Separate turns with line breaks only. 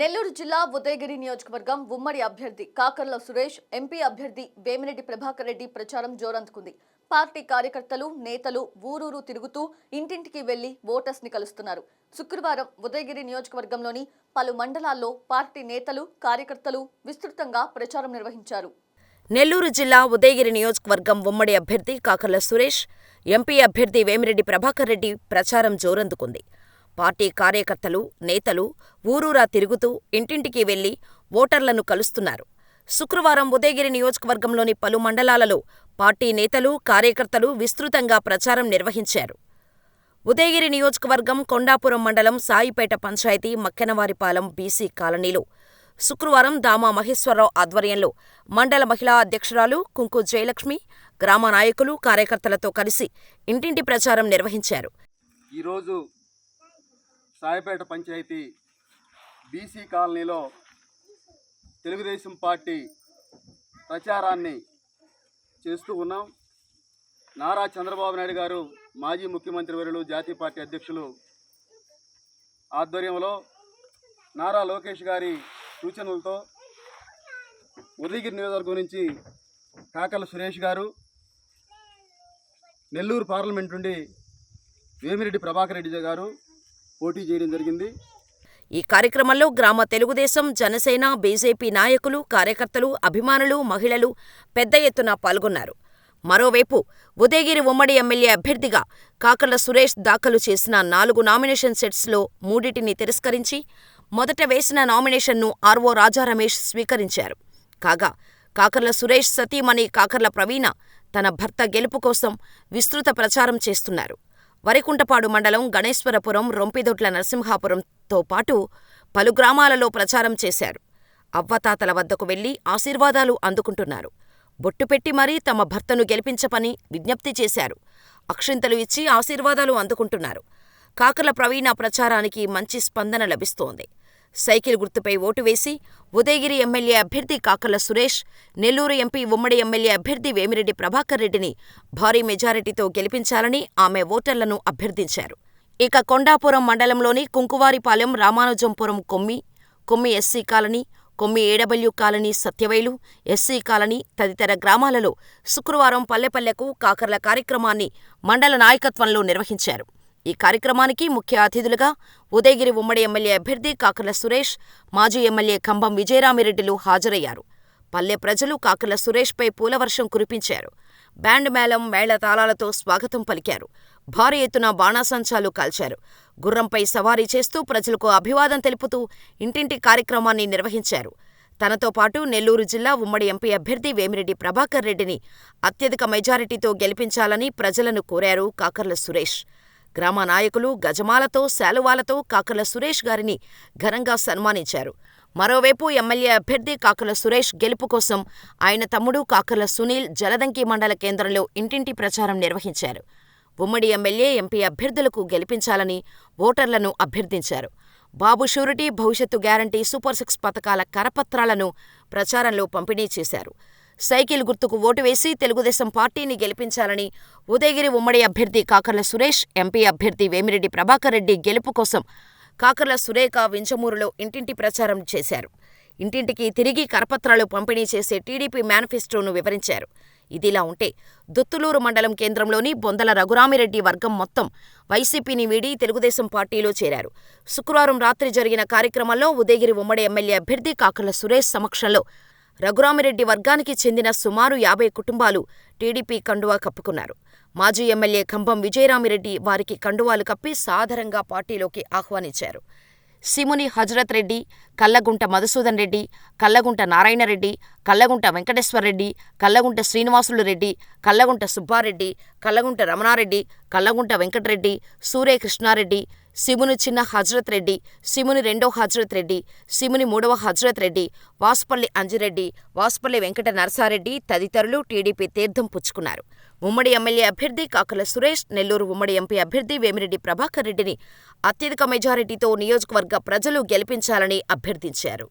నెల్లూరు జిల్లా ఉదయగిరి నియోజకవర్గం ఉమ్మడి అభ్యర్థి కాకర్ల సురేష్ ఎంపీ అభ్యర్థి వేమిరెడ్డి ప్రభాకర్ రెడ్డి ప్రచారం జోరందుకుంది. పార్టీ కార్యకర్తలు నేతలు ఊరూరు తిరుగుతూ ఇంటింటికి వెళ్ళి ఓటర్స్ని కలుస్తున్నారు. శుక్రవారం ఉదయగిరి నియోజకవర్గంలోని పలు మండలాల్లో పార్టీ నేతలు కార్యకర్తలు విస్తృతంగా ప్రచారం నిర్వహించారు.
నెల్లూరు జిల్లా ఉదయగిరి నియోజకవర్గం ఉమ్మడి అభ్యర్థి కాకర్ల సురేష్, ఎంపీ అభ్యర్థి వేమిరెడ్డి ప్రభాకర్ రెడ్డి ప్రచారం జోరందుకుంది. పార్టీ కార్యకర్తలు, నేతలు ఊరూరా తిరుగుతూ ఇంటింటికి వెళ్ళి ఓటర్లను కలుస్తున్నారు. శుక్రవారం ఉదయగిరి నియోజకవర్గంలోని పలు మండలాలలో పార్టీ నేతలు, కార్యకర్తలు విస్తృతంగా ప్రచారం నిర్వహించారు. ఉదయగిరి నియోజకవర్గం కొండాపురం మండలం సాయిపేట పంచాయతీ మక్కెనవారిపాలెం బీసీ కాలనీలో శుక్రవారం దామా మహేశ్వరరావు ఆధ్వర్యంలో మండల మహిళా అధ్యక్షురాలు కుంకు జయలక్ష్మి, గ్రామ నాయకులు, కార్యకర్తలతో కలిసి ఇంటింటి ప్రచారం నిర్వహించారు.
ఈరోజు సాయిపేట పంచాయతీ బీసీ కాలనీలో తెలుగుదేశం పార్టీ ప్రచారాన్ని చేస్తూ ఉన్నాం. నారా చంద్రబాబు నాయుడు గారు మాజీ ముఖ్యమంత్రి వర్యులు జాతీయ పార్టీ అధ్యక్షులు ఆధ్వర్యంలో నారా లోకేష్ గారి సూచనలతో ఉదయగిరి నియోజకవర్గం నుంచి కాకల సురేష్ గారు నెల్లూరు పార్లమెంట్ నుండి వేమిరెడ్డి ప్రభాకర్ రెడ్డి గారు పోటీ చేయడం జరిగింది
ఈ కార్యక్రమంలో గ్రామ తెలుగుదేశం, జనసేన, బీజేపీ నాయకులు, కార్యకర్తలు, అభిమానులు, మహిళలు పెద్ద ఎత్తున పాల్గొన్నారు. మరోవైపు ఉదయగిరి ఉమ్మడి ఎమ్మెల్యే అభ్యర్థిగా కాకర్ల సురేష్ దాఖలు చేసిన నాలుగు నామినేషన్ సెట్స్లో మూడింటిని తిరస్కరించి మొదట వేసిన నామినేషన్ను ఆర్వో రాజా రమేష్ స్వీకరించారు. కాగా కాకర్ల సురేష్ సతీమణి కాకర్ల ప్రవీణ తన భర్త గెలుపు కోసం విస్తృత ప్రచారం చేస్తున్నారు. వరికుంటపాడు మండలం గణేశ్వరపురం, రొంపిదొడ్ల నరసింహాపురంతో పాటు పలు గ్రామాలలో ప్రచారం చేశారు. అవ్వతాతల వద్దకు వెళ్ళి ఆశీర్వాదాలు అందుకుంటున్నారు. బొట్టుపెట్టి మరీ తమ భర్తను గెలిపించమని విజ్ఞప్తి చేశారు. అక్షింతలు ఇచ్చి ఆశీర్వాదాలు అందుకుంటున్నారు. కాకర్ల ప్రవీణ ప్రచారానికి మంచి స్పందన లభిస్తోంది. సైకిల్ గుర్తుపై ఓటు వేసి ఉదయగిరి ఎమ్మెల్యే అభ్యర్థి కాకర్ల సురేష్, నెల్లూరు ఎంపీ ఉమ్మడి ఎమ్మెల్యే అభ్యర్థి వేమిరెడ్డి ప్రభాకర్ రెడ్డిని భారీ మెజారిటీతో గెలిపించాలని ఆమె ఓటర్లను అభ్యర్థించారు. ఇక కొండాపురం మండలంలోని కుంకువారిపాలెం, రామానుజంపురం కొమ్మి, Kommi SC colony, Kommi AW colony Satyavelu, SC colony తదితర గ్రామాలలో శుక్రవారం పల్లెపల్లెకు కాకర్ల కార్యక్రమాన్ని మండల నాయకత్వంలో నిర్వహించారు. ఈ కార్యక్రమానికి ముఖ్య అతిథులుగా ఉదయగిరి ఉమ్మడి ఎమ్మెల్యే అభ్యర్థి కాకర్ల సురేష్, మాజీ ఎమ్మెల్యే కంభం విజయరామిరెడ్డిలు హాజరయ్యారు. పల్లె ప్రజలు కాకర్ల సురేష్పై పూలవర్షం కురిపించారు. బ్యాండ్ మేళం, మేళతాళాలతో స్వాగతం పలికారు. భారీ ఎత్తున బాణాసంచాలు కాల్చారు. గుర్రంపై సవారీ చేస్తూ ప్రజలకు అభివాదం తెలుపుతూ ఇంటింటి కార్యక్రమాన్ని నిర్వహించారు. తనతో పాటు నెల్లూరు జిల్లా ఉమ్మడి ఎంపీ అభ్యర్థి వేమిరెడ్డి ప్రభాకర్ రెడ్డిని అత్యధిక మెజారిటీతో గెలిపించాలని ప్రజలను కోరారు కాకర్ల సురేష్. గ్రామ నాయకులు గజమాలతో, శాలువాలతో కాకల సురేష్ గారిని ఘనంగా సన్మానించారు. మరోవైపు ఎమ్మెల్యే అభ్యర్థి కాకల సురేష్ గెలుపు కోసం ఆయన తమ్ముడు కాకల సునీల్ జలదంకి మండల కేంద్రంలో ఇంటింటి ప్రచారం నిర్వహించారు. ఉమ్మడి ఎమ్మెల్యే, ఎంపీ అభ్యర్థులకు గెలిపించాలని ఓటర్లను అభ్యర్థించారు. బాబు షూరిటీ, భవిష్యత్తు గ్యారంటీ, సూపర్ సిక్స్ పథకాల కరపత్రాలను ప్రచారంలో పంపిణీ చేశారు. సైకిల్ గుర్తుకు ఓటు వేసి తెలుగుదేశం పార్టీని గెలిపించాలని ఉదయగిరి ఉమ్మడి అభ్యర్థి కాకర్ల సురేష్, ఎంపీ అభ్యర్థి వేమిరెడ్డి ప్రభాకర్ రెడ్డి గెలుపు కోసం కాకర్ల సురేఖ వింజమూరులో ఇంటింటి ప్రచారం చేశారు. ఇంటింటికి తిరిగి కరపత్రాలు పంపిణీ చేసే టీడీపీ మేనిఫెస్టోను వివరించారు. ఇదిలా ఉంటే దుత్తులూరు మండలం కేంద్రంలోని బొందల రఘురామిరెడ్డి వర్గం మొత్తం వైసీపీని వీడి తెలుగుదేశం పార్టీలో చేరారు. శుక్రవారం రాత్రి జరిగిన కార్యక్రమంలో ఉదయగిరి ఉమ్మడి ఎమ్మెల్యే అభ్యర్థి కాకర్ల సురేష్ సమక్షంలో రఘురామిరెడ్డి వర్గానికి చెందిన సుమారు యాభై కుటుంబాలు టీడీపీ కండువా కప్పుకున్నారు. మాజీ ఎమ్మెల్యే కంభం విజయరామిరెడ్డి వారికి కండువాలు కప్పి సాదరంగా పార్టీలోకి ఆహ్వానించారు. సిముని హజరత్ రెడ్డి, కల్లగుంట మధుసూదన్ రెడ్డి, కల్లగుంట నారాయణరెడ్డి, కల్లగుంట వెంకటేశ్వరరెడ్డి కల్లగుంట శ్రీనివాసులు రెడ్డి, కల్లగుంట సుబ్బారెడ్డి, కల్లగుంట రమణారెడ్డి, కల్లగుంట వెంకటరెడ్డి, సూర్యకృష్ణారెడ్డి సిమును చిన్న హజరత్ రెడ్డి, సిముని రెండో హజరత్ రెడ్డి, సిముని మూడవ హజరత్ రెడ్డి, వాసుపల్లి అంజిరెడ్డి, వాసుపల్లి వెంకట నరసారెడ్డి తదితరులు టీడీపీ తీర్థం పుచ్చుకున్నారు. ఉమ్మడి ఎమ్మెల్యే అభ్యర్థి కాకల సురేష్, నెల్లూరు ఉమ్మడి ఎంపీ అభ్యర్థి వేమిరెడ్డి ప్రభాకర్ రెడ్డిని అత్యధిక మెజారిటీతో నియోజకవర్గ ప్రజలు గెలిపించాలని అభ్యర్థించారు.